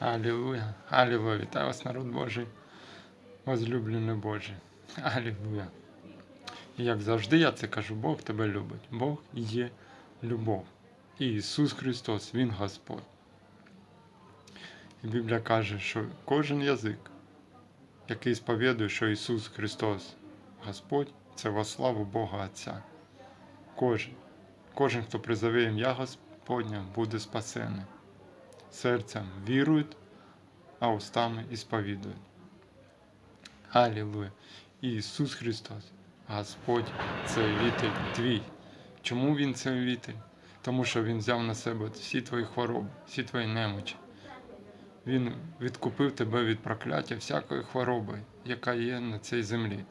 Аллилуйя, Аллилуйя. Вітаю вас, народ Божий, возлюблений Божий. Аллилуйя. І як завжди я це кажу, Бог тебе любить. Бог є любов. І Ісус Христос, Він Господь. І Біблія каже, що кожен язик, який сповідує, що Ісус Христос Господь, це во славу Бога Отця. Кожен, кожен, хто призове ім'я Господня, буде спасений. Серцем вірують, а устами і сповідують. Аллилуйя. Ісус Христос, Господь, целитель твій. Чому Він целитель? Тому що Він взяв на себе всі твої хвороби, всі твої немочі. Він відкупив тебе від прокляття всякої хвороби, яка є на цій землі,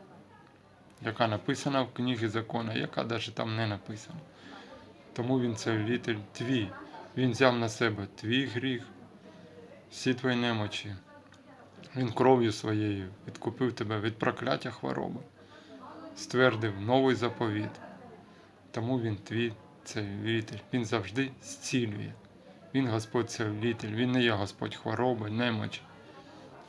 яка написана в книгі закону, яка навіть там не написана. Тому Він целитель твій. Він взяв на себе твій гріх, всі твої немочі. Він кров'ю своєю відкупив тебе від прокляття хвороби, ствердив новий заповіт. Тому він твій целитель. Він завжди зцілює. Він Господь целитель, він не є Господь хвороби, немочі.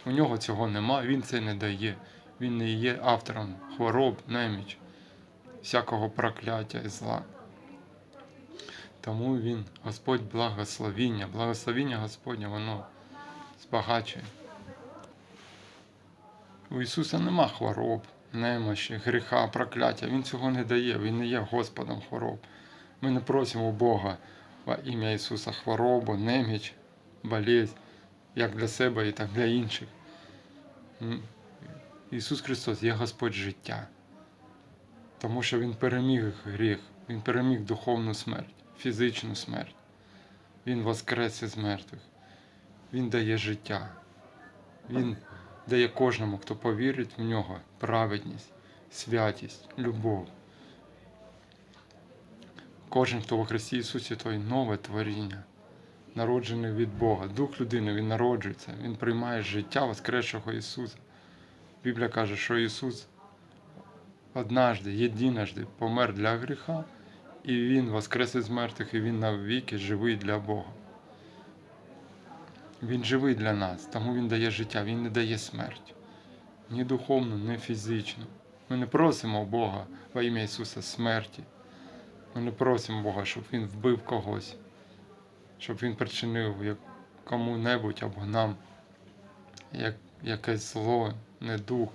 У нього цього нема, він це не дає. Він не є автором хвороб, неміч, всякого прокляття і зла. Тому він, Господь благословіння, благословіння Господнє, воно збагачує. У Ісуса нема хвороб, немощі, гріха, прокляття. Він цього не дає, Він не є Господом хвороб. Ми не просимо Бога во ім'я Ісуса хворобу, неміч, болезнь, як для себе, і так для інших. Ісус Христос є Господь життя, тому що Він переміг гріх, Він переміг духовну смерть, фізичну смерть. Він воскрес із мертвих. Він дає життя. Він дає кожному, хто повірить в нього, праведність, святість, любов. Кожен, хто во Христі Ісусі, той нове творіння, народжений від Бога. Дух людини Він народжується, Він приймає життя Воскресшого Ісуса. Біблія каже, що Ісус однажды, єдиножды помер для гріха, і Він воскрес із мертвих, і Він навіки живий для Бога. Він живий для нас, тому Він дає життя, Він не дає смерть. Ні духовну, ні фізичну. Ми не просимо Бога во ім'я Ісуса смерті. Ми не просимо Бога, щоб Він вбив когось, щоб Він причинив кому-небудь або нам як, якесь зло, недух,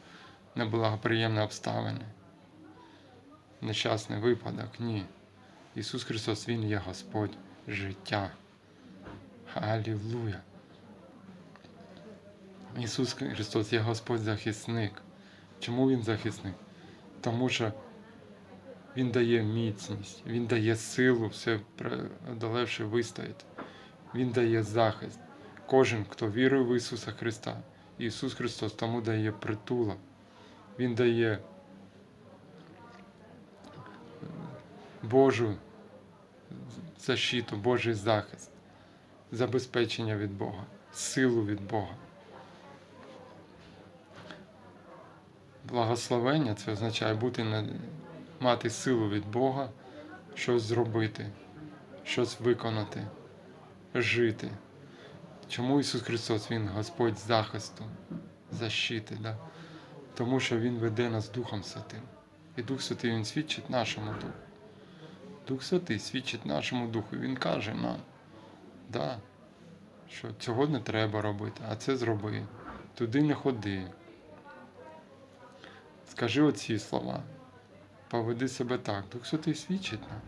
неблагоприємні обставини, нещасний випадок. Ні. Ісус Христос, Він є Господь життя. Аллилуйя. Ісус Христос є Господь захисник. Чому Він захисник? Тому що Він дає міцність, Він дає силу все преодолевши вистояти. Він дає захист. Кожен, хто вірує в Ісуса Христа, Ісус Христос тому дає притула. Він дає Божу защиту, Божий захист, забезпечення від Бога, силу від Бога. Благословення це означає бути мати силу від Бога, щось зробити, щось виконати, жити. Чому Ісус Христос, Він Господь захисту, защити, да? тому що Він веде нас Духом Святим. І Дух Святий Він свідчить нашому Духу. Дух Святий свідчить нашому Духу. Він каже нам, да, що цього не треба робити, а це зроби. Туди не ходи. Скажи оці слова. Поведи себе так. Дух Святий свідчить нам.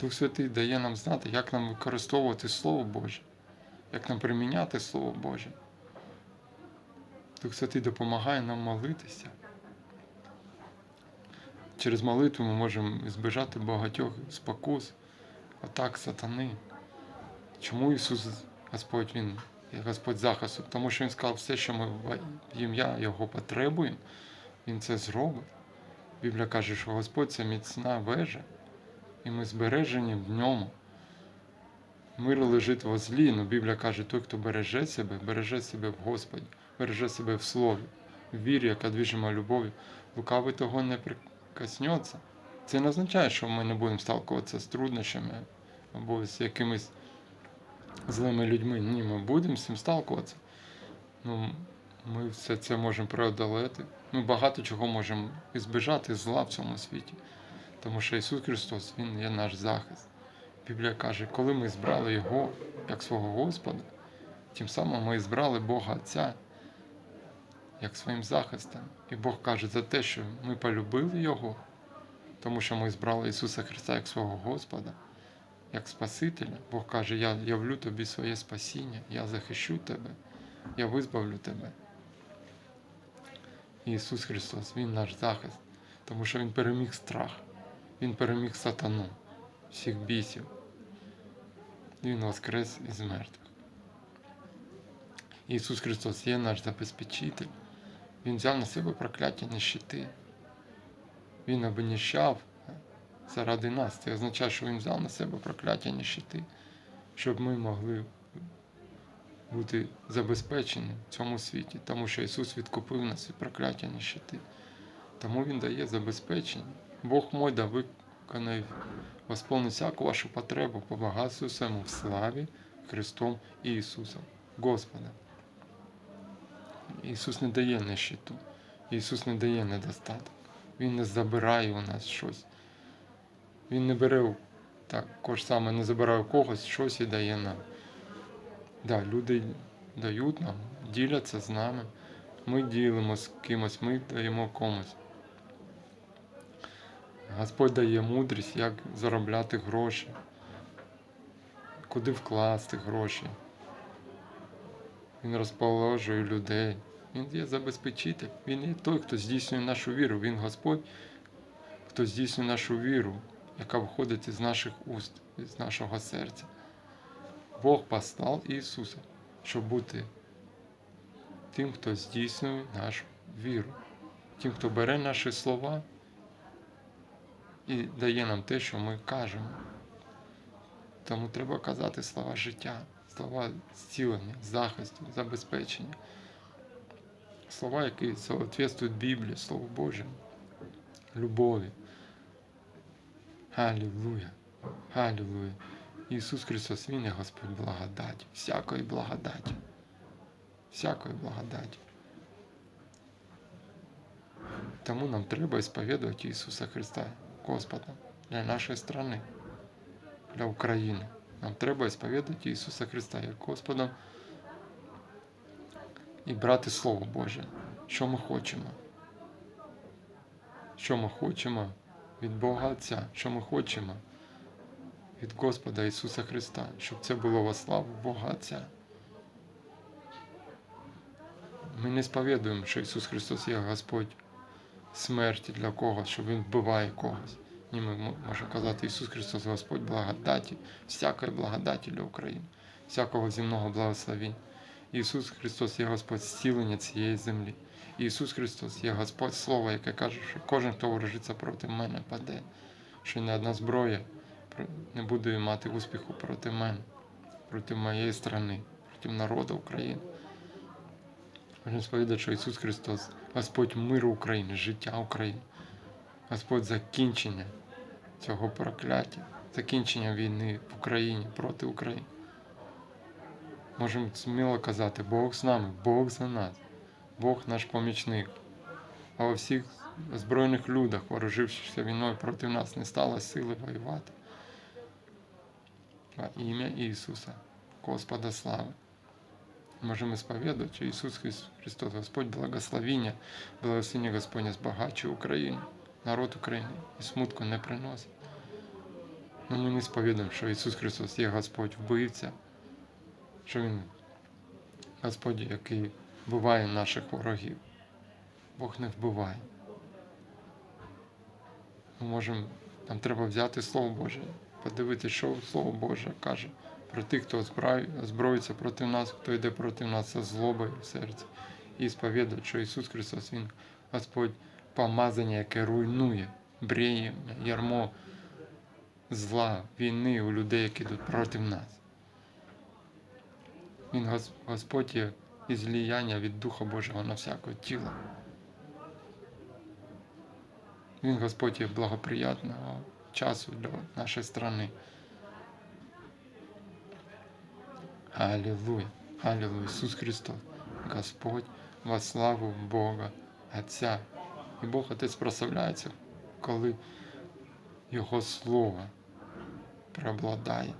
Дух Святий дає нам знати, як нам використовувати Слово Боже, як нам приміняти Слово Боже. Дух Святий допомагає нам молитися. Через молитву ми можемо збежати багатьох спокус, атак сатани. Чому Ісус Господь Він Господь захисту? Тому що Він сказав, все, що ми в ім'я Його потребуємо, Він це зробить. Біблія каже, що Господь це міцна вежа, і ми збережені в ньому. Мир лежить во злі, але Біблія каже, той, хто береже себе, береже себе в Господі, береже себе в Слові, в вірі, яка движима любов'ю, лукавий того не прикоснеться. Це не означає, що ми не будемо сталкуватися з труднощами або з якимись злими людьми. Ні, ми будемо з цим сталкуватися. Ну, ми все це можемо преодолeti. Ми багато чого можемо ізбежати зла в цьому світі. Тому що Ісус Христос, Він є наш захист. Біблія каже, коли ми збрали Його як свого Господа, тим самим ми збрали Бога Отця як своїм захистом. І Бог каже за те, що ми полюбили Його, тому що ми збрали Ісуса Христа як свого Господа, як Спасителя. Бог каже, я явлю тобі своє спасіння, я захищу тебе, я визволю тебе. Ісус Христос, Він наш захист, тому що Він переміг страх, Він переміг сатану, всіх бісів. Він воскрес із мертвих. Ісус Христос є наш забезпечитель. Він взяв на себе прокляття нищити. Він обніщав заради нас. Це означає, що Він взяв на себе прокляття нищити, щоб ми могли бути забезпечені в цьому світі, тому що Ісус відкупив нас від прокляття нищити. Тому Він дає забезпечення. Бог мой да виконає, восполнить всяку вашу потребу по багатству своєму в славі Христом і Ісусом, Господом. Ісус не дає нищиту, Ісус не дає недостаток. Він не забирає у нас щось. Він не бере також саме не забирає у когось щось і дає нам. Да, люди дають нам, діляться з нами. Ми ділимо з кимось, ми даємо комусь. Господь дає мудрість, як заробляти гроші, куди вкласти гроші. Він розположує людей. Він є забезпечитель. Він є той, хто здійснює нашу віру. Він Господь, хто здійснює нашу віру, яка виходить із наших уст, із нашого серця. Бог послав Ісуса, щоб бути тим, хто здійснює нашу віру, тим, хто бере наші слова і дає нам те, що ми кажемо. Тому треба казати слова життя, слова зцілення, захисту, забезпечення. Слова, які соответствують Біблії, Слову Божому, любові. Аллилуйя, Аллилуйя. Ісус Христос, Він є Господь благодаті, всякої благодаті, всякої благодаті. Тому нам треба ісповідувати Ісуса Христа, Господа, для нашої страни, для України. Нам треба ісповідувати Ісуса Христа як Господа і брати Слово Боже, що ми хочемо. Що ми хочемо від Бога Отця, що ми хочемо від Господа Ісуса Христа, щоб це було во славу Бога Отця. Ми не сповідуємо, що Ісус Христос є Господь смерті для когось, що Він вбиває когось. Ні, ми можемо казати, Ісус Христос Господь благодаті, всякої благодаті для України, всякого земного благословіння. Ісус Христос є Господь зцілення цієї землі. Ісус Христос є Господь Слово, яке каже, що кожен, хто ворожиться проти мене, паде, що ні одна зброя не буде мати успіху проти мене, проти моєї страни, проти народу України. Можемо сповідати, що Ісус Христос, Господь миру України, життя України, Господь закінчення цього прокляття, закінчення війни в Україні проти України. Можемо сміло казати, Бог з нами, Бог за нас, Бог наш помічник. А у всіх збройних людях, ворожившися війною проти нас, не стало сили воювати. Во ім'я Ісуса, Господа слави. Можемо сповідати, що Ісус Христос, Господь благословіння, благословіння Господня збагачує Україну, народ України і смутку не приносить. Ну ми не сповідаємо, що Ісус Христос є Господь вбивця, що Він Господь, який вбиває наших ворогів. Бог не вбиває. Ми можемо, нам треба взяти Слово Боже, подивитися, що Слово Боже каже про тих, хто озброїться проти нас, хто йде проти нас зі злобою в серці. І сповідати, що Ісус Христос, Він Господь помазання, яке руйнує, бреє, ярмо зла, війни у людей, які йдуть проти нас. Він Гос- Господь є і зліяння від Духа Божого на всяке тіло. Він Господь є благоприятного часу для нашої страни. Аллилуйя, Аллилуйя, Ісус Христос, Господь во славу Бога Отця. І Бог Отець прославляється, коли Його Слово преобладає,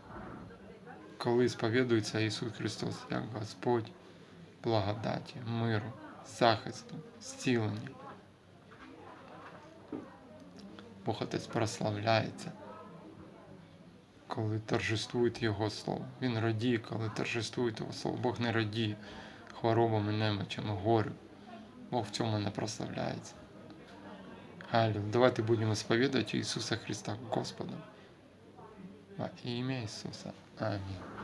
коли сповідується Ісус Христос як Господь благодаті, миру, захисту, зцілення. Бог Отець прославляється, коли торжествує Його Слово. Він радіє, коли торжествує Його Слово. Бог не радіє хворобами, немочами, горю. Бог в цьому не прославляється. Аллилуйя. Давайте будемо сповідати Ісуса Христа Господом. Во ім'я Ісуса. Амінь.